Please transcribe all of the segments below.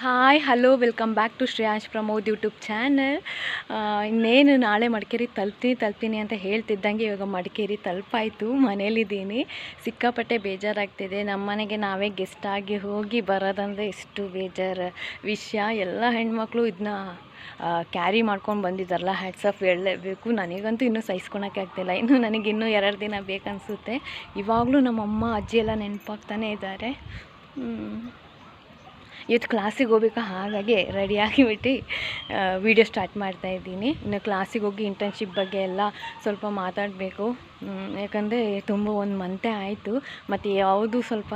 Hi hello welcome back to Shreyansh Pramod YouTube channel ಇನ್ನೇನು ನಾಳೆ ಮಡಿಕೇರಿ ತಲುಪ್ತೀನಿ ತಲುಪ್ತೀನಿ ಅಂತ ಹೇಳ್ತಿದ್ದಂಗೆ ಇವಾಗ ಮಡಿಕೇರಿ ತಲುಪಾಯಿತು, ಮನೇಲಿದ್ದೀನಿ. ಸಿಕ್ಕಾಪಟ್ಟೆ ಬೇಜಾರಾಗ್ತಿದೆ. ನಮ್ಮ ಮನೆಗೆ ನಾವೇ ಗೆಸ್ಟಾಗಿ ಹೋಗಿ ಬರೋದಂದರೆ ಎಷ್ಟು ಬೇಜಾರು. ವಿಷಯ, ಎಲ್ಲ ಹೆಣ್ಮಕ್ಳು ಇದನ್ನ ಕ್ಯಾರಿ ಮಾಡ್ಕೊಂಡು ಬಂದಿದ್ದಾರಲ್ಲ ಹ್ಯಾಟ್ಸ್ ಆಫ್ ಹೇಳಲೇಬೇಕು. ನನಗಂತೂ ಇನ್ನೂ ಸಹಿಸ್ಕೊಳಕ್ಕೆ ಆಗ್ತಿಲ್ಲ. ಇನ್ನು ನನಗೆ ಇನ್ನೂ ಎರಡು ದಿನ ಬೇಕನ್ನಿಸುತ್ತೆ ಇವಾಗಲೂ ನಮ್ಮಮ್ಮ, ಅಜ್ಜಿ ಎಲ್ಲ ನೆನಪಾಗ್ತಾನೆ ಇದ್ದಾರೆ. ಇವತ್ತು ಕ್ಲಾಸಿಗೆ ಹೋಗ್ಬೇಕು? ಹಾಗಾಗಿ ರೆಡಿಯಾಗಿ ಬಿಟ್ಟು ವೀಡಿಯೋ ಸ್ಟಾರ್ಟ್ ಮಾಡ್ತಾ ಇದ್ದೀನಿ. ಇನ್ನು ಕ್ಲಾಸಿಗೆ ಹೋಗಿ ಇಂಟರ್ನ್ಶಿಪ್ ಬಗ್ಗೆ ಎಲ್ಲ ಸ್ವಲ್ಪ ಮಾತಾಡಬೇಕು. ಯಾಕಂದರೆ ತುಂಬ ಒಂದು ಮಂತೆ ಆಯಿತು. ಮತ್ತು ಯಾವುದು ಸ್ವಲ್ಪ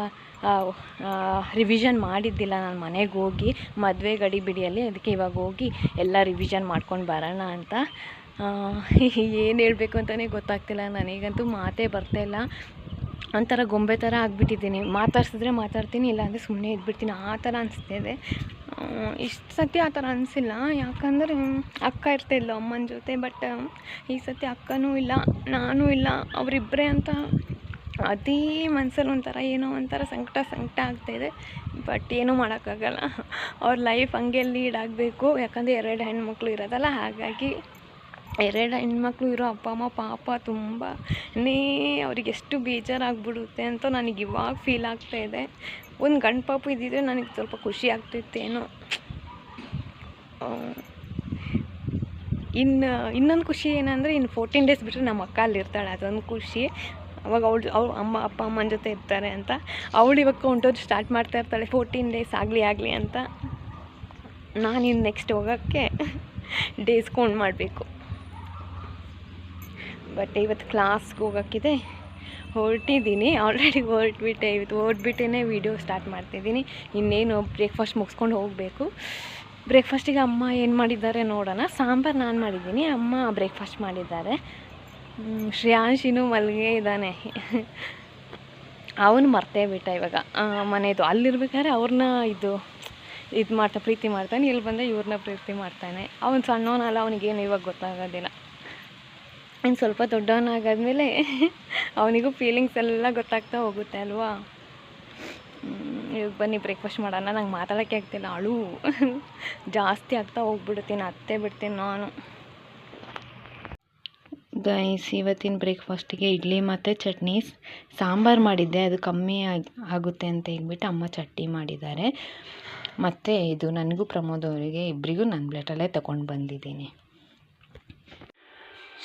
ರಿವಿಷನ್ ಮಾಡಿದ್ದಿಲ್ಲ ನಾನು ಮನೆಗೆ ಹೋಗಿ, ಮದುವೆ ಗಡಿ ಬಿಡಿಯಲ್ಲಿ. ಅದಕ್ಕೆ ಇವಾಗ ಹೋಗಿ ಎಲ್ಲ ರಿವಿಷನ್ ಮಾಡ್ಕೊಂಡು ಬರೋಣ ಅಂತ. ಏನು ಹೇಳಬೇಕು ಅಂತಲೇ ಗೊತ್ತಾಗ್ತಿಲ್ಲ. ನನಗಂತೂ ಮಾತೇ ಬರ್ತಾಯಿಲ್ಲ ಒಂಥರ ಗೊಂಬೆ ಥರ ಆಗಿಬಿಟ್ಟಿದ್ದೀನಿ. ಮಾತಾಡ್ಸಿದ್ರೆ ಮಾತಾಡ್ತೀನಿ, ಇಲ್ಲಾಂದರೆ ಸುಮ್ಮನೆ ಇದ್ಬಿಡ್ತೀನಿ. ಆ ಥರ ಅನಿಸ್ತಿದೆ ಇಷ್ಟು ಸತಿ ಆ ಥರ ಅನಿಸಿಲ್ಲ. ಯಾಕಂದರೆ ಅಕ್ಕ ಇರ್ತಾಯಿಲ್ಲ ಅಮ್ಮನ ಜೊತೆ ಬಟ್ ಈ ಸತಿ ಅಕ್ಕನೂ ಇಲ್ಲ, ನಾನೂ ಇಲ್ಲ. ಅವರಿಬ್ಬರೇ ಅಂತ ಅದೇ ಮನ್ಸಲ್ಲಿ ಒಂಥರ ಏನೋ ಒಂಥರ ಸಂಕಟ ಸಂಕಟ ಆಗ್ತಾಯಿದೆ ಬಟ್ ಏನೂ ಮಾಡೋಕ್ಕಾಗಲ್ಲ. ಅವ್ರ ಲೈಫ್ ಹಂಗೆ ಲೀಡ್ ಆಗಬೇಕು. ಯಾಕಂದರೆ ಎರಡು ಹೆಣ್ಮಕ್ಳು ಇರೋದಲ್ಲ, ಹಾಗಾಗಿ ಎರಡು ಹೆಣ್ಮಕ್ಳು ಇರೋ ಅಪ್ಪ, ಅಮ್ಮ, ಪಾಪ ತುಂಬ. ನೇ ಅವ್ರಿಗೆ ಎಷ್ಟು ಬೇಜಾರಾಗ್ಬಿಡುತ್ತೆ ಅಂತ ನನಗೆ ಇವಾಗ ಫೀಲ್ ಇದೆ. ಒಂದು ಗಂಡು ಪಾಪು ಇದ್ದಿದ್ರೆ ನನಗೆ ಸ್ವಲ್ಪ ಖುಷಿ ಆಗ್ತಿತ್ತೇನೋ ಇನ್ನು, ಇನ್ನೊಂದು ಖುಷಿ ಏನಂದರೆ ಇನ್ನು ಫೋರ್ಟೀನ್ ಡೇಸ್ ಬಿಟ್ಟರೆ ನಮ್ಮ ಅಕ್ಕ ಅಲ್ಲಿರ್ತಾಳೆ ಅದೊಂದು ಖುಷಿ. ಅವಾಗ ಅವಳು, ಅವ್ಳು ಅಮ್ಮ, ಅಪ್ಪ ಅಮ್ಮನ ಜೊತೆ ಇರ್ತಾರೆ ಅಂತ. ಅವಳು ಇವಾಗ ಹೊಂಟೋದು ಸ್ಟಾರ್ಟ್ ಮಾಡ್ತಾ ಇರ್ತಾಳೆ ಫೋರ್ಟೀನ್ ಡೇಸ್ ಆಗಲಿ ಆಗಲಿ ಅಂತ. ನಾನು ಇನ್ನು ನೆಕ್ಸ್ಟ್ ಹೋಗೋಕ್ಕೆ ಡೇಸ್ ಕೌಂಟ್ ಮಾಡಬೇಕು. ಬಟ್ ಇವತ್ತು ಕ್ಲಾಸ್ಗೆ ಹೋಗೋಕ್ಕಿದೆ. ಹೊರಟಿದ್ದೀನಿ. ಆಲ್ರೆಡಿ ಹೊರಟ್ಬಿಟ್ಟೆ. ಇವತ್ತು ಹೊರಟ್ಬಿಟ್ಟೇ ವೀಡಿಯೋ ಸ್ಟಾರ್ಟ್ ಮಾಡ್ತಿದ್ದೀನಿ. ಇನ್ನೇನು ಬ್ರೇಕ್ಫಾಸ್ಟ್ ಮುಗಿಸ್ಕೊಂಡು ಹೋಗಬೇಕು. ಬ್ರೇಕ್ಫಾಸ್ಟಿಗೆ ಅಮ್ಮ ಏನು ಮಾಡಿದ್ದಾರೆ ನೋಡೋಣ. ಸಾಂಬಾರು ನಾನು ಮಾಡಿದ್ದೀನಿ. ಅಮ್ಮ ಬ್ರೇಕ್ಫಾಸ್ಟ್ ಮಾಡಿದ್ದಾರೆ. ಶ್ರೇಯಾಂಶಿನೂ ಮಲ್ಗೆ ಇದ್ದಾನೆ. ಅವನು ಮರ್ತೇ ಬಿಟ್ಟ ಇವಾಗ. ಮನೆಯದು ಅಲ್ಲಿರ್ಬೇಕಾದ್ರೆ ಅವ್ರನ್ನ ಇದು ಇದು ಮಾಡ್ತಾ ಪ್ರೀತಿ ಮಾಡ್ತಾನೆ. ಇಲ್ಲಿ ಬಂದರೆ ಇವ್ರನ್ನ ಪ್ರೀತಿ ಮಾಡ್ತಾನೆ. ಅವನು ಸಣ್ಣವನಲ್ಲ, ಅವನಿಗೇನು ಇವಾಗ ಗೊತ್ತಾಗೋದಿಲ್ಲ. ಇನ್ನು ಸ್ವಲ್ಪ ದೊಡ್ಡವನಾಗಾದ್ಮೇಲೆ ಅವನಿಗೂ ಫೀಲಿಂಗ್ಸ್ ಎಲ್ಲ ಗೊತ್ತಾಗ್ತಾ ಹೋಗುತ್ತೆ ಅಲ್ವಾ? ಇವಾಗ ಬನ್ನಿ ಬ್ರೇಕ್ಫಾಸ್ಟ್ ಮಾಡೋಣ. ನಂಗೆ ಮಾತಾಡೋಕ್ಕೆ ಆಗ್ತಿಲ್ಲ. ಅಳು. ಜಾಸ್ತಿ ಆಗ್ತಾ ಹೋಗ್ಬಿಡ್ತೀನಿ ಅತ್ತೆ ಬಿಡ್ತೀನಿ ನಾನು. ಗೈಸ್ ಇವತ್ತಿನ ಬ್ರೇಕ್ಫಾಸ್ಟಿಗೆ ಇಡ್ಲಿ ಮತ್ತು ಚಟ್ನಿ. ಸಾಂಬಾರು ಮಾಡಿದ್ದೆ. ಅದು ಕಮ್ಮಿ ಆಗಿ, ಆಗುತ್ತೆ ಅಂತ ಹೇಳ್ಬಿಟ್ಟು ಅಮ್ಮ ಚಟ್ನಿ ಮಾಡಿದ್ದಾರೆ. ಮತ್ತು ಇದು ನನಗೂ ಪ್ರಮೋದ್ ಅವರಿಗೆ. ಇಬ್ಬರಿಗೂ ನನ್ನ ಪ್ಲೇಟಲ್ಲೇ ತೊಗೊಂಡು ಬಂದಿದ್ದೀನಿ.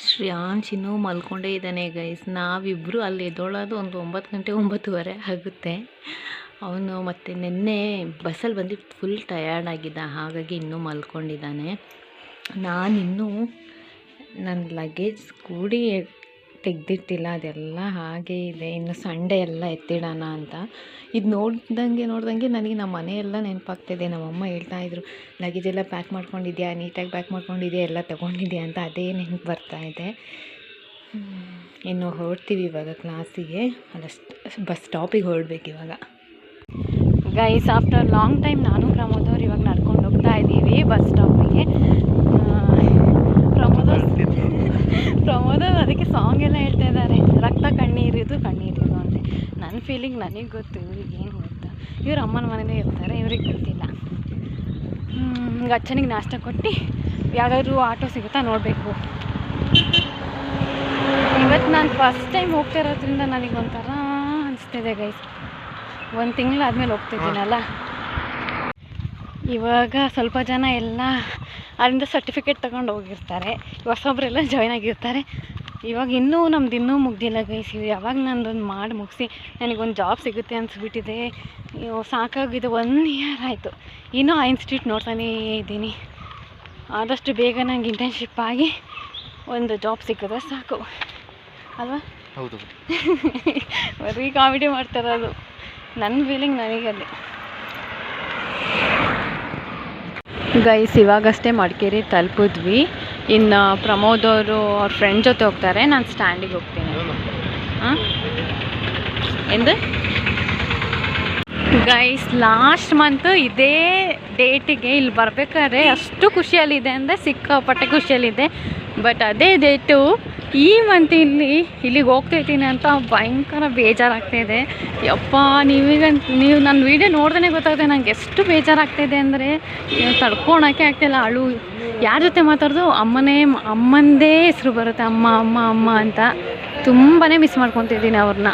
ಶ್ರೇಯಾಂಶಿನೂ ಮಲ್ಕೊಂಡೇ ಇದ್ದಾನೆ ಗೈಸ್ ನಾವಿಬ್ಬರು ಅಲ್ಲಿ ಎದ್ದೋಳೋದು ಒಂದು ಒಂಬತ್ತು ಗಂಟೆ ಒಂಬತ್ತುವರೆ ಆಗುತ್ತೆ. ಅವನು ಮತ್ತು ನಿನ್ನೆ ಬಸ್ಸಲ್ಲಿ ಬಂದು ಫುಲ್ ಟಯರ್ಡ್ ಆಗಿದ್ದ, ಹಾಗಾಗಿ ಇನ್ನೂ ಮಲ್ಕೊಂಡಿದ್ದಾನೆ. ನಾನಿನ್ನೂ ನನ್ನ ಲಗೇಜ್ ಕೂಡಿ ತೆಗೆದಿಟ್ಟಿಲ್ಲ, ಅದೆಲ್ಲ ಹಾಗೇ ಇದೆ. ಇನ್ನು ಸಂಡೇ ಎಲ್ಲ ಎತ್ತಿಡೋಣ ಅಂತ. ಇದು ನೋಡ್ದಂಗೆ ನೋಡ್ದಂಗೆ ನನಗೆ ನಮ್ಮ ಮನೆಯೆಲ್ಲ ನೆನಪಾಗ್ತಿದೆ. ನಮ್ಮಮ್ಮ ಹೇಳ್ತಾಯಿದ್ರು ಲಗೇಜ್ ಎಲ್ಲ ಪ್ಯಾಕ್ ಮಾಡ್ಕೊಂಡಿದ್ಯಾ? ನೀಟಾಗಿ ಪ್ಯಾಕ್ ಮಾಡ್ಕೊಂಡಿದ್ಯಾ? ಎಲ್ಲ ತೊಗೊಂಡಿದ್ಯಾ? ಅಂತ ಅದೇ ನೆನಪು ಬರ್ತಾಯಿದೆ ಇನ್ನು ಹೊರಡ್ತೀವಿ ಇವಾಗ ಕ್ಲಾಸಿಗೆ. ಅಲ್ಲಷ್ಟು ಬಸ್ ಸ್ಟಾಪಿಗೆ ಹೊರಡ್ಬೇಕು ಇವಾಗ. ಗೈಸ್ ಆಫ್ಟರ್ ಲಾಂಗ್ ಟೈಮ್ ನಾನು ಪ್ರಮೋದವ್ರು ಇವಾಗ ನಡ್ಕೊಂಡು ಹೋಗ್ತಾ ಇದ್ದೀವಿ ಬಸ್ ಸ್ಟಾಪಿಗೆ ಪ್ರಮೋದ್ ಪ್ರಮೋದ್ ಅದಕ್ಕೆ ಸಾಂಗ್ ಎಲ್ಲ ಹೇಳ್ತಾ ಇದ್ದಾರೆ ರಕ್ತ ಕಣ್ಣೀರಿದು ಕಣ್ಣೀರಿದು ಅಂತ. ನನ್ನ ಫೀಲಿಂಗ್ ನನಗೆ ಗೊತ್ತು ಇವ್ರಿಗೆ ಏನು ಗೊತ್ತಾ. ಇವ್ರ ಅಮ್ಮನ ಮನೇಲೇ ಇರ್ತಾರೆ ಇವ್ರಿಗೆ ಗೊತ್ತಿಲ್ಲ. ಹ್ಞೂ ಅಚ್ಚನಿಗೆ ನಾಷ್ಟ ಕೊಟ್ಟು ಯಾವುದಾದ್ರೂ ಆಟೋ ಸಿಗುತ್ತಾ ನೋಡಬೇಕು. ಇವತ್ತು ನಾನು ಫಸ್ಟ್ ಟೈಮ್ ಹೋಗ್ತಾ ಇರೋದ್ರಿಂದ ನನಗೆ ಒಂಥರ ಅನಿಸ್ತಿದೆ ಗೈಸ್ ಒಂದು ತಿಂಗಳಾದ್ಮೇಲೆ ಹೋಗ್ತಿದ್ದೀನಲ್ಲ ಇವಾಗ ಸ್ವಲ್ಪ ಜನ ಎಲ್ಲ ಅಲ್ಲಿಂದ ಸರ್ಟಿಫಿಕೇಟ್ ತಗೊಂಡು ಹೋಗಿರ್ತಾರೆ. ಹೊಸೊಬ್ರೆಲ್ಲ ಜಾಯ್ನ್ ಆಗಿರ್ತಾರೆ. ಇವಾಗ ಇನ್ನೂ ನಮ್ದು ಇನ್ನೂ ಮುಗ್ದಿಲ್ಲ ಗೈಸ್ ಯಾವಾಗ ನಂದೊಂದು ಮಾಡಿ ಮುಗಿಸಿ ನನಗೊಂದು ಜಾಬ್ ಸಿಗುತ್ತೆ ಅನಿಸ್ಬಿಟ್ಟಿದೆ. ಸಾಕಾಗಿದೆ ಒನ್ ಇಯರ್ ಆಯಿತು. ಇನ್ನೂ ಆ ಇನ್ಸ್ಟಿಟ್ಯೂಟ್ ನೋಡ್ತಾನೇ ಇದ್ದೀನಿ. ಆದಷ್ಟು ಬೇಗ ನಂಗೆ ಇಂಟರ್ನ್ಶಿಪ್ ಆಗಿ ಒಂದು ಜಾಬ್ ಸಿಕ್ಕಿದ್ರೆ ಸಾಕು. ಅಲ್ವಾ? ಹೌದು. ಬರೀ ಕಾಮಿಡಿ ಮಾಡ್ತಾರದು. ನನ್ನ ಫೀಲಿಂಗ್ ನನಗಲ್ಲಿ. ಗೈಸ್ ಇವಾಗಷ್ಟೇ ಮಡಿಕೇರಿ ತಲುಪಿದ್ವಿ. ಇನ್ನು ಪ್ರಮೋದ್ ಅವರು ಅವ್ರ ಫ್ರೆಂಡ್ ಜೊತೆ ಹೋಗ್ತಾರೆ. ನಾನು ಸ್ಟ್ಯಾಂಡಿಗೆ ಹೋಗ್ತೀನಿ. ಹಾಂ? ಎಂದು? ಗೈಸ್ ಲಾಸ್ಟ್ ಮಂತ್ ಇದೇ ಡೇಟಿಗೆ ಇಲ್ಲಿ ಬರಬೇಕಾದ್ರೆ ಅಷ್ಟು ಖುಷಿಯಲ್ಲಿದೆ ಅಂದರೆ ಸಿಕ್ಕಾಪಟ್ಟೆ ಖುಷಿಯಲ್ಲಿದೆ. ಬಟ್ ಅದೇ ಡೇಟು ಈ ಮಂತ್ ಇಲ್ಲಿ ಇಲ್ಲಿಗೆ ಹೋಗ್ತಿದ್ದೀನಿ ಅಂತ ಭಯಂಕರ ಬೇಜಾರಾಗ್ತಾಯಿದೆ ಯಪ್ಪ ನೀವೀಗ ನೀವು ನನ್ನ ವೀಡಿಯೋ ನೋಡ್ದೇ ಗೊತ್ತಾಗುತ್ತೆ ನಂಗೆ ಎಷ್ಟು ಬೇಜಾರಾಗ್ತಾಯಿದೆ ಅಂದರೆ ತಡ್ಕೊಳಕ್ಕೆ ಆಗ್ತಾಯಿಲ್ಲ ಅಳು ಯಾರ ಜೊತೆ ಮಾತಾಡೋದು? ಅಮ್ಮನೇ, ಅಮ್ಮಂದೇ ಹೆಸರು ಬರುತ್ತೆ. ಅಮ್ಮ ಅಮ್ಮ ಅಮ್ಮ ಅಂತ ತುಂಬಾ ಮಿಸ್ ಮಾಡ್ಕೊತಿದ್ದೀನಿ ಅವ್ರನ್ನ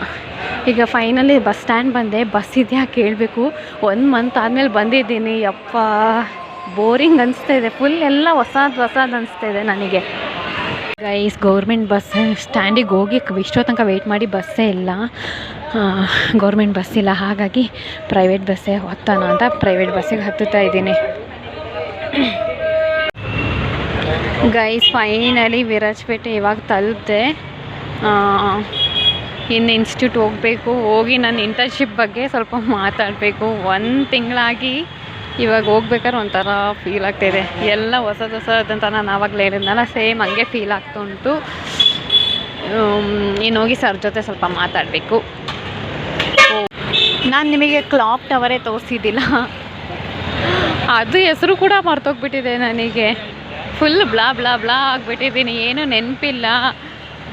ಈಗ ಫೈನಲಿ ಬಸ್ ಸ್ಟ್ಯಾಂಡ್ ಬಂದೆ. ಬಸ್ ಇದೆಯಾ ಕೇಳಬೇಕು. ಒಂದು ಮಂತ್ ಆದಮೇಲೆ ಬಂದಿದ್ದೀನಿ. ಯಪ್ಪ ಬೋರಿಂಗ್ ಅನಿಸ್ತಾ ಇದೆ ಫುಲ್ ಎಲ್ಲ ಹೊಸದು ಹೊಸದು ಅನಿಸ್ತಾ ಇದೆ ನನಗೆ. ಗೈಸ್ ಗೌರ್ಮೆಂಟ್ ಬಸ್ ಸ್ಟ್ಯಾಂಡಿಗೆ ಹೋಗಿ ಇಷ್ಟೋ ತನಕ ವೆಯ್ಟ್ ಮಾಡಿ ಬಸ್ಸೇ ಇಲ್ಲ. ಗೌರ್ಮೆಂಟ್ ಬಸ್ ಇಲ್ಲ. ಹಾಗಾಗಿ ಪ್ರೈವೇಟ್ ಬಸ್ಸೇ ಹೊತ್ತಾನ ಅಂತ ಪ್ರೈವೇಟ್ ಬಸ್ಸಿಗೆ ಹತ್ತುತ್ತಾ ಇದ್ದೀನಿ. ಗೈಸ್ ಫೈನಲಿ ವಿರಾಜಪೇಟೆ ಇವಾಗ ತಲುಪಿದೆ. ಇನ್ನು ಇನ್ಸ್ಟಿಟ್ಯೂಟ್ ಹೋಗಬೇಕು. ಹೋಗಿ ನನ್ನ ಇಂಟರ್ನ್ಶಿಪ್ ಬಗ್ಗೆ ಸ್ವಲ್ಪ ಮಾತಾಡಬೇಕು. ಒಂದು ತಿಂಗಳಾಗಿ ಇವಾಗ ಹೋಗ್ಬೇಕಾದ್ರೆ ಒಂಥರ ಫೀಲ್ ಆಗ್ತಿದೆ ಎಲ್ಲ ಹೊಸದು ಹೊಸದಂತ ನಾನು ಆವಾಗಲೇ ಹೇಳಿದ್ನಲ್ಲ ಸೇಮ್ ಹಂಗೆ ಫೀಲ್ ಆಗ್ತಾ ಉಂಟು. ಹೋಗಿ ಸರ್ ಜೊತೆ ಸ್ವಲ್ಪ ಮಾತಾಡಬೇಕು. ನಾನು ನಿಮಗೆ ಕ್ಲಾಕ್ ಟವರೇ ತೋರಿಸಿದ್ದಿಲ್ಲ. ಅದು ಹೆಸರು ಕೂಡ ಮರ್ತೋಗ್ಬಿಟ್ಟಿದೆ ನನಗೆ. ಫುಲ್ ಬ್ಲಾ ಬ್ಲಾ ಬ್ಲಾ ಆಗಿಬಿಟ್ಟಿದ್ದೀನಿ, ಏನೂ ನೆನಪಿಲ್ಲ.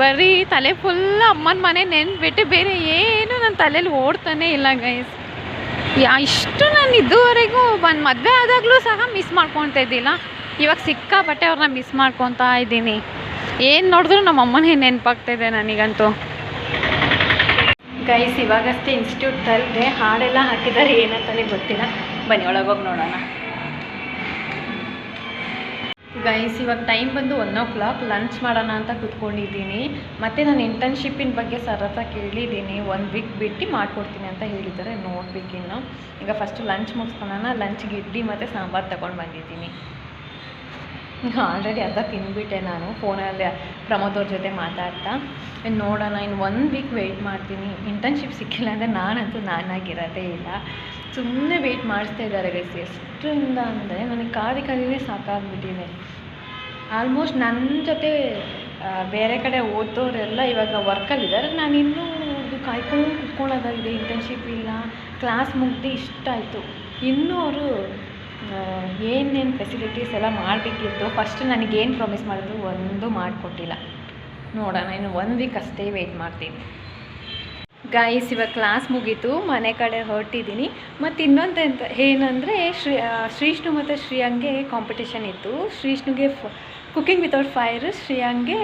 ಬರೀ ತಲೆ ಫುಲ್ ಅಮ್ಮನ ಮನೆ ನೆನ್ಪಿಟ್ಟು ಬೇರೆ ಏನು ನನ್ನ ತಲೆಯಲ್ಲಿ ಓಡ್ತಾನೆ ಇಲ್ಲ ಗೈಸ್ ಇಷ್ಟು ನಾನು ಇದುವರೆಗೂ ಒಂದು ಮದುವೆ ಆದಾಗಲೂ ಸಹ ಮಿಸ್ ಮಾಡ್ಕೊತಾ ಇದ್ದಿಲ್ಲ. ಇವಾಗ ಸಿಕ್ಕಾಪಟ್ಟೆ ಅವ್ರನ್ನ ಮಿಸ್ ಮಾಡ್ಕೊತಾ ಇದ್ದೀನಿ. ಏನು ನೋಡಿದ್ರು ನಮ್ಮ ಅಮ್ಮನೇ ನೆನಪಾಗ್ತಾಯಿದೆ ನನಗಂತೂ. ಗೈಸ್ ಇವಾಗಷ್ಟೇ ಇನ್ಸ್ಟಿಟ್ಯೂಟ್ ತಲುಪೆ ಹಾಡೆಲ್ಲ ಹಾಕಿದ್ದಾರೆ ಏನಂತಲೇ ಗೊತ್ತಿಲ್ಲ. ಬನ್ನಿ ಒಳಗೋಗಿ ನೋಡೋಣ. ಗೈಸ್ ಇವಾಗ ಟೈಮ್ ಬಂದು ಒನ್ ಓ ಕ್ಲಾಕ್ ಲಂಚ್ ಮಾಡೋಣ ಅಂತ ಕೂತ್ಕೊಂಡಿದ್ದೀನಿ. ಮತ್ತು ನಾನು ಇಂಟರ್ನ್ಶಿಪ್ಪಿನ ಬಗ್ಗೆ ಸರ್ ಹತ್ರ ಕೇಳಿದ್ದೀನಿ. ಒನ್ ವೀಕ್ ಬಿಟ್ಟು ಮಾಡಿಕೊಡ್ತೀನಿ ಅಂತ ಹೇಳಿದ್ದಾರೆ. ನೋಡ್ಬೇಕಿನ್ನು ಈಗ ಫಸ್ಟು ಲಂಚ್ ಮುಗಿಸ್ಕೊಳ್ಳೋಣ ಲಂಚ್ಗೆ ಇಡ್ಲಿ ಮತ್ತು ಸಾಂಬಾರು ತೊಗೊಂಡು ಬಂದಿದ್ದೀನಿ. ಆಲ್ರೆಡಿ ಅರ್ಧ ತಿಂದುಬಿಟ್ಟೆ ನಾನು. ಫೋನಲ್ಲಿ ಪ್ರಮೋದ್ ಅವ್ರ ಜೊತೆ ಮಾತಾಡ್ತಾ. ಇನ್ನು ನೋಡೋಣ. ಇನ್ನು ಒನ್ ವೀಕ್ ವೆಯ್ಟ್ ಮಾಡ್ತೀನಿ. ಇಂಟರ್ನ್ಶಿಪ್ ಸಿಕ್ಕಿಲ್ಲ ಅಂದರೆ ನಾನಂತೂ ನಾನಾಗಿರೋದೇ ಇಲ್ಲ. ಸುಮ್ಮನೆ ವೆಯ್ಟ್ ಮಾಡಿಸ್ತಾ ಇದ್ದಾರೆ ಗೈಸ್ ಎಷ್ಟರಿಂದ ಅಂದರೆ ನನಗೆ ಕಾದಿ ಕಾದಿನೇ ಸಾಕಾಗ್ಬಿಟ್ಟಿದೆ. ಆಲ್ಮೋಸ್ಟ್ ನನ್ನ ಜೊತೆ ಬೇರೆ ಕಡೆ ಓದೋರೆಲ್ಲ ಇವಾಗ ವರ್ಕಲ್ಲಿದ್ದಾರೆ ನಾನು ಇನ್ನೂ ಇದು ಕಾಯ್ಕೊಂಡು ಕುತ್ಕೊಳ್ಳೋದಾಗಿದೆ. ಇಂಟರ್ನ್ಶಿಪ್ ಇಲ್ಲ ಕ್ಲಾಸ್ ಮುಗ್ದು ಇಷ್ಟ ಆಯಿತು. ಇನ್ನೂ ಅವರು ಏನೇನು ಫೆಸಿಲಿಟೀಸ್ ಎಲ್ಲ ಮಾಡಬೇಕಿತ್ತು ಫಸ್ಟ್ ನನಗೇನು ಪ್ರಾಮಿಸ್ ಮಾಡಿದ್ರು, ಒಂದು ಮಾಡಿಕೊಟ್ಟಿಲ್ಲ. ನೋಡೋಣ, ಇನ್ನು ಒನ್ ವೀಕ್ ಅಷ್ಟೇ ವೆಯ್ಟ್ ಮಾಡ್ತೀನಿ. ಗಾಯ್ಸ್ ಇವಾಗ ಕ್ಲಾಸ್ ಮುಗೀತು. ಮನೆ ಕಡೆ ಹೊರಟಿದ್ದೀನಿ ಮತ್ತು ಇನ್ನೊಂದು ಎಂತ ಏನಂದರೆ ಶ್ರೀ ಶ್ರೀಷ್ಣು ಮತ್ತು ಶ್ರೀಯಂಗೆ ಕಾಂಪಿಟೇಷನ್ ಇತ್ತು. ಶ್ರೀಷ್ಣುಗೆ ಫ ಕುಕಿಂಗ್ ವಿತೌಟ್ ಫೈರ್ ಶ್ರೀಯಂಗೆ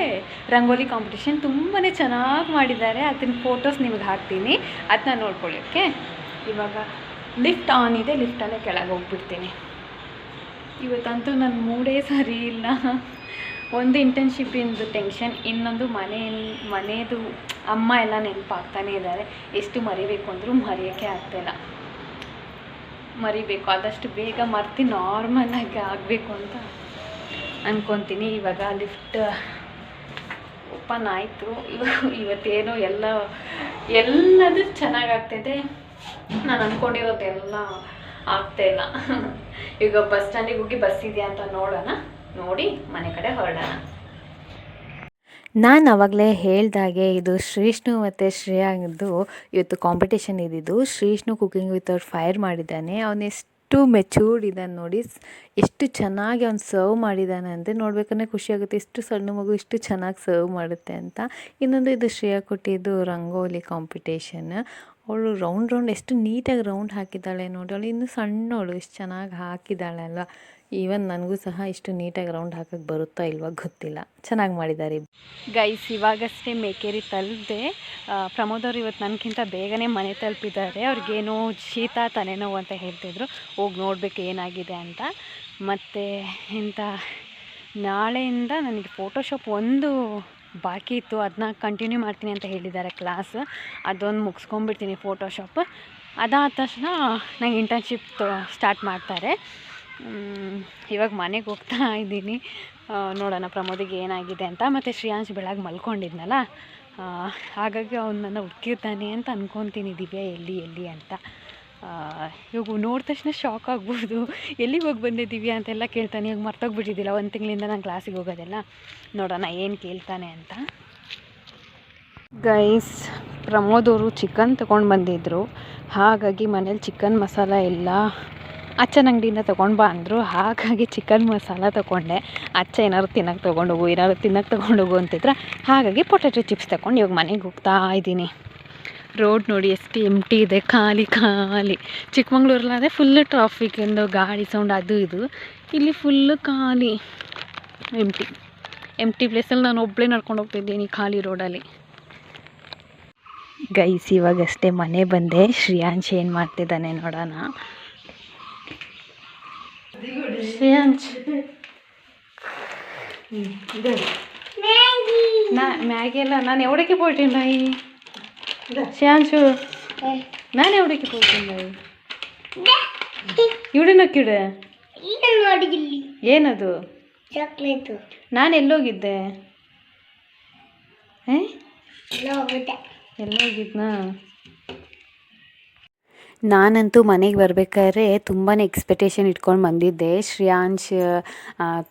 ರಂಗೋಲಿ ಕಾಂಪಿಟೇಷನ್ ತುಂಬಾ ಚೆನ್ನಾಗಿ ಮಾಡಿದ್ದಾರೆ. ಅದನ್ನ ಫೋಟೋಸ್ ನಿಮ್ಗೆ ಹಾಕ್ತೀನಿ. ಅದನ್ನ ನೋಡ್ಕೊಳ್ಳೋಕ್ಕೆ ಇವಾಗ ಲಿಫ್ಟ್ ಆನ್ ಇದೆ. ಲಿಫ್ಟಲ್ಲೇ ಕೆಳಗೆ ಹೋಗ್ಬಿಡ್ತೀನಿ. ಇವತ್ತಂತೂ ನನ್ನ ಮೂಡೇ ಸರಿ ಇಲ್ಲ. ಒಂದು ಇಂಟರ್ನ್ಶಿಪ್ಪಿಂದು ಟೆನ್ಷನ್ ಇನ್ನೊಂದು ಮನೆ ಮನೆಯದು ಅಮ್ಮ ಎಲ್ಲ ನೆನಪಾಗ್ತಾನೆ ಇದ್ದಾರೆ. ಎಷ್ಟು ಮರಿಬೇಕು ಅಂದರೂ ಮರೆಯೋಕ್ಕೆ ಆಗ್ತಾಯಿಲ್ಲ ಮರಿಬೇಕು, ಆದಷ್ಟು ಬೇಗ ಮರ್ತಿ ನಾರ್ಮಲಾಗಿ ಆಗಬೇಕು ಅಂತ ಅಂದ್ಕೊತೀನಿ ಇವಾಗ ಲಿಫ್ಟ್ ಓಪನ್ ಆಯಿತು. ಇವಾಗ ಇವತ್ತೇನೋ ಎಲ್ಲ, ಎಲ್ಲದೂ ಚೆನ್ನಾಗಾಗ್ತಿದೆ. ನಾನು ಅಂದ್ಕೊಂಡಿರೋದೆಲ್ಲ ಆಗ್ತಾಯಿಲ್ಲ ಈಗ ಬಸ್ ಸ್ಟ್ಯಾಂಡಿಗೆ ಹೋಗಿ ಬಸ್ ಇದೆಯಾ ಅಂತ ನೋಡೋಣ. ನೋಡಿ ಮನೆ ಕಡೆ ಹೊರಡೋಣ. ನಾನು ಅವಾಗಲೇ ಹೇಳ್ದಾಗೆ ಇದು ಶ್ರೀಷ್ಣು ಮತ್ತು ಶ್ರೇಯಾಗಿದ್ದು ಇವತ್ತು ಕಾಂಪಿಟೇಷನ್ ಇದ್ದಿದ್ದು. ಶ್ರೀಷ್ಣು ಕುಕಿಂಗ್ ವಿತೌಟ್ ಫೈರ್ ಮಾಡಿದ್ದಾನೆ. ಅವನೆಷ್ಟು ಮೆಚೂರ್ಡ್ ಇದ್ದಾನೆ ನೋಡಿ. ಎಷ್ಟು ಚೆನ್ನಾಗಿ ಅವ್ನು ಸರ್ವ್ ಮಾಡಿದ್ದಾನೆ ಅಂದರೆ ನೋಡ್ಬೇಕಂದ್ರೆ ಖುಷಿಯಾಗುತ್ತೆ ಇಷ್ಟು ಸಣ್ಣ ಮಗು ಇಷ್ಟು ಚೆನ್ನಾಗಿ ಸರ್ವ್ ಮಾಡುತ್ತೆ ಅಂತ. ಇನ್ನೊಂದು ಇದು ಶ್ರೇಯಾ ಕೊಟ್ಟಿದ್ದು ರಂಗೋಲಿ ಕಾಂಪಿಟೇಷನ್ ಅವಳು ರೌಂಡ್ ರೌಂಡ್ ಎಷ್ಟು ನೀಟಾಗಿ ರೌಂಡ್ ಹಾಕಿದ್ದಾಳೆ ನೋಡಿ. ಅವಳು ಇನ್ನೂ ಸಣ್ಣವಳು ಎಷ್ಟು ಚೆನ್ನಾಗಿ ಹಾಕಿದ್ದಾಳೆ ಅಲ್ವಾ. ಈವನ್ ನನಗೂ ಸಹ ಇಷ್ಟು ನೀಟಾಗಿ ರೌಂಡ್ ಹಾಕಕ್ಕೆ ಬರುತ್ತಾ ಇಲ್ವಾ ಗೊತ್ತಿಲ್ಲ. ಚೆನ್ನಾಗಿ ಮಾಡಿದ್ದಾರೆ ಗೈಸ್ ಇವಾಗಷ್ಟೇ ಮೇಕೇರಿ ತಲುಪಿದೆ ಪ್ರಮೋದ್ ಅವರು ಇವತ್ತು ನನಗಿಂತ ಬೇಗನೆ ಮನೆ ತಲುಪಿದ್ದಾರೆ. ಅವ್ರಿಗೇನೋ ಶೀತ, ತಲೆನೋವು ಅಂತ ಹೇಳ್ತಿದ್ರು ಹೋಗಿ ನೋಡಬೇಕು ಏನಾಗಿದೆ ಅಂತ. ಮತ್ತು ಇಂಥ ನಾಳೆಯಿಂದ ನನಗೆ ಫೋಟೋಶಾಪ್ ಒಂದು ಬಾಕಿ ಇತ್ತು. ಅದನ್ನ ಕಂಟಿನ್ಯೂ ಮಾಡ್ತೀನಿ ಅಂತ ಹೇಳಿದ್ದಾರೆ ಕ್ಲಾಸ್ ಅದೊಂದು ಮುಗಿಸ್ಕೊಂಬಿಡ್ತೀನಿ ಫೋಟೋಶಾಪ್ ಅದಾದ ತಕ್ಷಣ ನಂಗೆ ಇಂಟರ್ನ್ಶಿಪ್ ಸ್ಟಾರ್ಟ್ ಮಾಡ್ತಾರೆ. ಇವಾಗ ಮನೆಗೆ ಹೋಗ್ತಾ ಇದ್ದೀನಿ. ನೋಡೋಣ ಪ್ರಮೋದಿಗೆ ಏನಾಗಿದೆ ಅಂತ. ಮತ್ತು ಶ್ರೇಯಾಂಶ್ ಬೆಳಗ್ಗೆ ಮಲ್ಕೊಂಡಿದ್ನಲ್ಲ? ಹಾಗಾಗಿ ಅವ್ನು ನನ್ನ ಹುಡ್ಕಿರ್ತಾನೆ ಅಂತ ಅಂದ್ಕೊತೀನಿ ದಿವ್ಯಾ, ಎಲ್ಲಿ ಎಲ್ಲಿ ಅಂತ. ಇವಾಗ ನೋಡಿದ ತಕ್ಷಣ ಶಾಕ್ ಆಗ್ಬೋದು. ಎಲ್ಲಿಗೆ ಹೋಗಿ ಬಂದೆ ದಿವ್ಯಾ ಅಂತೆಲ್ಲ ಕೇಳ್ತಾನೆ. ಇವಾಗ ಮರ್ತೋಗ್ಬಿಟ್ಟಿದ್ದಿಲ್ಲ. ಒಂದು ತಿಂಗಳಿಂದ ನಾನು ಕ್ಲಾಸಿಗೆ ಹೋಗೋದೆಲ್ಲ. ನೋಡೋಣ ಏನು ಕೇಳ್ತಾನೆ ಅಂತ. ಗೈಸ್ ಪ್ರಮೋದ್ ಅವರು ಚಿಕನ್ ತೊಗೊಂಡು ಬಂದಿದ್ದರು ಹಾಗಾಗಿ ಮನೇಲಿ ಚಿಕನ್ ಮಸಾಲ ಎಲ್ಲ ಅಚ್ಚನ ಅಂಗಡಿಯಿಂದ ತೊಗೊಂಡು ಬಾ ಅಂದರು. ಹಾಗಾಗಿ ಚಿಕನ್ ಮಸಾಲ ತೊಗೊಂಡೆ. ಅಚ್ಚ ಏನಾದ್ರು ತಿನ್ನಕ್ಕೆ ತೊಗೊಂಡೋಗು ಏನಾದ್ರು ತಿನ್ನಕ್ಕೆ ತೊಗೊಂಡೋಗು ಅಂತಿದ್ರೆ ಹಾಗಾಗಿ ಪೊಟ್ಯಾಟೊ ಚಿಪ್ಸ್ ತಗೊಂಡು ಇವಾಗ ಮನೆಗೆ ಹೋಗ್ತಾ ಇದ್ದೀನಿ. ರೋಡ್ ನೋಡಿ ಎಷ್ಟು ಎಂಟಿ ಇದೆ, ಖಾಲಿ ಖಾಲಿ. ಚಿಕ್ಕಮಂಗ್ಳೂರಲ್ಲಾದರೆ ಫುಲ್ಲು ಟ್ರಾಫಿಕ್ ಎಂದು ಗಾಡಿ ಸೌಂಡ್ ಅದು ಇದು. ಇಲ್ಲಿ ಫುಲ್ಲು ಖಾಲಿ ಎಂಟಿ ಎಂಟಿ ಪ್ಲೇಸಲ್ಲಿ ನಾನು ಒಬ್ಬಳೇ ನಡ್ಕೊಂಡು ಹೋಗ್ತಿದ್ದೀನಿ ಖಾಲಿ ರೋಡಲ್ಲಿ ಗೈಸ್ ಇವಾಗಷ್ಟೇ ಮನೆ ಬಂದೆ. ಶ್ರೇಯಾಂಶ್ ಏನು ಮಾಡ್ತಿದ್ದಾನೆ ನೋಡೋಣ. ಶ್ರೇಯಾಂಶ್ ನಾನು ಎವಡಕ್ಕೆ నన్ను ఎవడికి పోయినాయి శ్యాంశు నేను ఎవడికి పోయినాయి ಇವಡೆ ನಕ್ಕಿಡೆ ಏನದು? ಚಾಕ್ಲೇಟ್. ನಾನು ಎಲ್ಲೋಗಿದ್ದೆ. ಎಲ್ಲೋಗಿದ್ನಾ? ನಾನಂತೂ ಮನೆಗೆ ಬರ್ಬೇಕಾದ್ರೆ ತುಂಬಾ ಎಕ್ಸ್ಪೆಕ್ಟೇಷನ್ ಇಟ್ಕೊಂಡು ಬಂದಿದ್ದೆ. ಶ್ರೇಯಾಂಶ್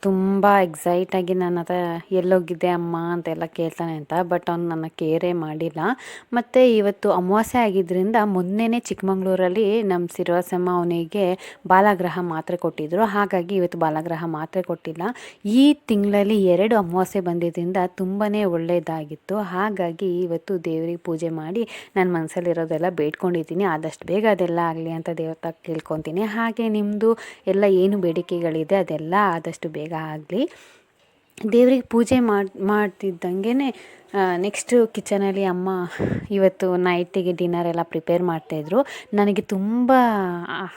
ತುಂಬ ಎಕ್ಸೈಟಾಗಿ ನನ್ನ ಹತ್ರ ಎಲ್ಲೋಗಿದ್ದೆ, ಅಮ್ಮ ಅಂತೆಲ್ಲ ಕೇಳ್ತಾನೆ ಅಂತ ಬಟ್ ಅವ್ನು ನನ್ನ ಕೇರೇ ಮಾಡಿಲ್ಲ. ಮತ್ತು ಇವತ್ತು ಅಮಾವಾಸ್ಯೆ ಆಗಿದ್ದರಿಂದ ಮೊನ್ನೆನೇ ಚಿಕ್ಕಮಂಗ್ಳೂರಲ್ಲಿ ನಮ್ಮ ಸಿರುವಾಸಮ್ಮ ಅವನಿಗೆ ಬಾಲಾಗ್ರಹ ಮಾತ್ರೆ ಕೊಟ್ಟಿದ್ದರು ಹಾಗಾಗಿ ಇವತ್ತು ಬಾಲಾಗ್ರಹ ಮಾತ್ರೆ ಕೊಟ್ಟಿಲ್ಲ. ಈ ತಿಂಗಳಲ್ಲಿ ಎರಡು ಅಮಾವಾಸ್ಯೆ ಬಂದಿದ್ದರಿಂದ ತುಂಬಾ ಒಳ್ಳೆಯದಾಗಿತ್ತು ಹಾಗಾಗಿ ಇವತ್ತು ದೇವರಿಗೆ ಪೂಜೆ ಮಾಡಿ ನನ್ನ ಮನಸ್ಸಲ್ಲಿರೋದೆಲ್ಲ ಬೇಡ್ಕೊಂಡಿದ್ದೀನಿ. ಆದಷ್ಟು ಬೇಗ ಅದೆಲ್ಲ ಆಗಲಿ ಅಂತ ದೇವತ ಕೇಳ್ಕೊತೀನಿ. ಹಾಗೆ ನಿಮ್ಮದು ಎಲ್ಲ ಏನು ಬೇಡಿಕೆಗಳಿದೆ ಅದೆಲ್ಲ ಆದಷ್ಟು ಬೇಗ ಆಗಲಿ. ದೇವ್ರಿಗೆ ಪೂಜೆ ಮಾಡಿ ಮಾಡ್ತಿದ್ದಂಗೆ ನೆಕ್ಸ್ಟು ಕಿಚನಲ್ಲಿ ಅಮ್ಮ ಇವತ್ತು ನೈಟಿಗೆ ಡಿನ್ನರ್ ಎಲ್ಲ ಪ್ರಿಪೇರ್ ಮಾಡ್ತಾಯಿದ್ರು. ನನಗೆ ತುಂಬ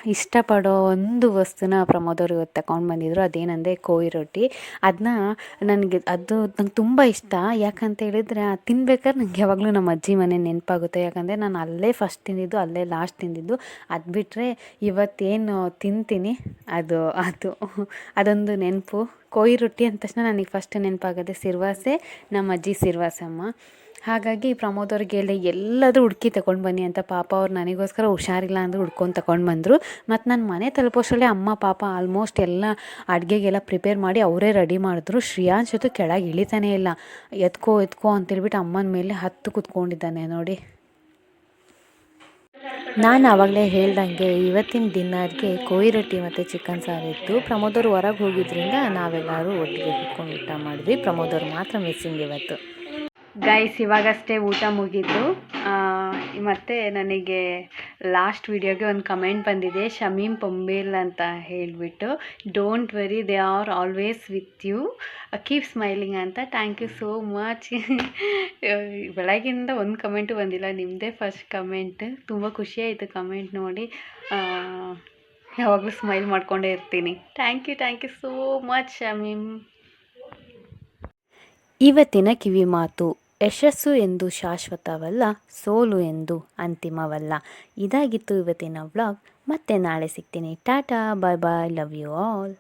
ಇಷ್ಟಪಡೋ ಒಂದು ವಸ್ತುನ ಪ್ರಮೋದ್ ಅವರು ಇವತ್ತು ತಗೊಂಡು ಬಂದಿದ್ರು. ಅದೇನಂದರೆ ಕೋಯಿ ರೊಟ್ಟಿ. ಅದನ್ನ ನನಗೆ, ಅದು ನಂಗೆ ತುಂಬ ಇಷ್ಟ. ಯಾಕಂತ ಹೇಳಿದರೆ ಅದು ತಿನ್ಬೇಕಾದ್ರೆ ನಂಗೆ ಯಾವಾಗಲೂ ನಮ್ಮ ಅಜ್ಜಿ ಮನೆ ನೆನಪಾಗುತ್ತೆ. ಯಾಕಂದರೆ ನಾನು ಅಲ್ಲೇ ಫಸ್ಟ್ ತಿಂದಿದ್ದು, ಅಲ್ಲೇ ಲಾಸ್ಟ್ ತಿಂದಿದ್ದು. ಅದು ಬಿಟ್ಟರೆ ಇವತ್ತೇನು ತಿಂತೀನಿ, ಅದು ಅದು, ಅದೊಂದು ನೆನಪು. ಕೋಯಿ ರೊಟ್ಟಿ ಅಂದ ತಕ್ಷಣ ನನಗೆ ಫಸ್ಟ್ ನೆನಪಾಗೋದೆ ಸಿರ್ವಾಸೆ, ನಮ್ಮ ಅಜ್ಜಿ ಸಿರ್ವಾಸಮ್ಮ. ಹಾಗಾಗಿ ಪ್ರಮೋದ್ ಅವ್ರಿಗೆ ಹೇಳಿ ಎಲ್ಲಾದರೂ ಹುಡುಕಿ ತಗೊಂಡು ಬನ್ನಿ ಅಂತ ಪಾಪ ಅವ್ರು ನನಗೋಸ್ಕರ ಹುಷಾರಿಲ್ಲ ಅಂದರೂ ಹುಡ್ಕೊಂಡು ತಗೊಂಡು ಬಂದರು. ಮತ್ತು ನಾನು ಮನೆ ತಲುಪೋಷ್ಟರಲ್ಲೇ ಅಮ್ಮ, ಪಾಪ ಆಲ್ಮೋಸ್ಟ್ ಎಲ್ಲ ಅಡುಗೆಗೆಲ್ಲ ಪ್ರಿಪೇರ್ ಮಾಡಿ ಅವರೇ ರೆಡಿ ಮಾಡಿದ್ರು. ಶ್ರೇಯಾಂಶ್ ಜೊತೆ ಕೆಳಗೆ ಇಳಿತಾನೇ ಇಲ್ಲ. ಎತ್ಕೋ ಎತ್ಕೋ ಅಂತೇಳ್ಬಿಟ್ಟು ಅಮ್ಮನ ಮೇಲೆ ಹತ್ತು ಕೂತ್ಕೊಂಡಿದ್ದಾನೆ ನೋಡಿ. ನಾನು ಆವಾಗಲೇ ಹೇಳ್ದಂಗೆ ಇವತ್ತಿನ ಡಿನ್ನರ್ಗೆ ಕೋಯಿ ರೊಟ್ಟಿ ಮತ್ತು ಚಿಕನ್ ಸಾರು ಇತ್ತು. ಪ್ರಮೋದ್ ಅವರು ಹೊರಗೆ ಹೋಗಿದ್ರಿಂದ ನಾವೆಲ್ಲರೂ ಒಟ್ಟಿಗೆ ಕೂತ್ಕೊಂಡು ಊಟ ಮಾಡಿದ್ವಿ. ಪ್ರಮೋದವ್ರು ಮಾತ್ರ ಮಿಸ್ಸಿಂಗ್ ಇವತ್ತು. ಗೈಸ್ ಇವಾಗಷ್ಟೇ ಊಟ ಮುಗೀತು ಮತ್ತೆ ನನಗೆ ಲಾಸ್ಟ್ ವಿಡಿಯೋಗೆ ಒಂದು ಕಮೆಂಟ್ ಬಂದಿದೆ, ಶಮೀಮ್ ಪೊಂಬೇಲ್ ಅಂತ ಹೇಳಿಬಿಟ್ಟು don't worry they are always with you keep smiling ಅಂತ. ಥ್ಯಾಂಕ್ ಯು ಸೋ ಮಚ್ ಬೆಳಗಿಂದ ಒಂದು ಕಮೆಂಟು ಬಂದಿಲ್ಲ ನಿಮ್ಮದೇ ಫಸ್ಟ್ ಕಮೆಂಟ್ ತುಂಬ ಖುಷಿ ಆಯಿತು ಕಮೆಂಟ್ ನೋಡಿ. ಯಾವಾಗಲೂ ಸ್ಮೈಲ್ ಮಾಡ್ಕೊಂಡೇ ಇರ್ತೀನಿ. Thank you thank you so much Shameem. ಇವತ್ತಿನ ಕಿವಿ ಮಾತು. ಯಶಸ್ಸು ಎಂದು ಶಾಶ್ವತವಲ್ಲ, ಸೋಲು ಎಂದು ಅಂತಿಮವಲ್ಲ. ಇದಾಗಿತ್ತು ಇವತ್ತಿನ ವ್ಲಾಗ್. ಮತ್ತೆ ನಾಳೆ ಸಿಗ್ತೀನಿ. Tata, bye bye, love you all.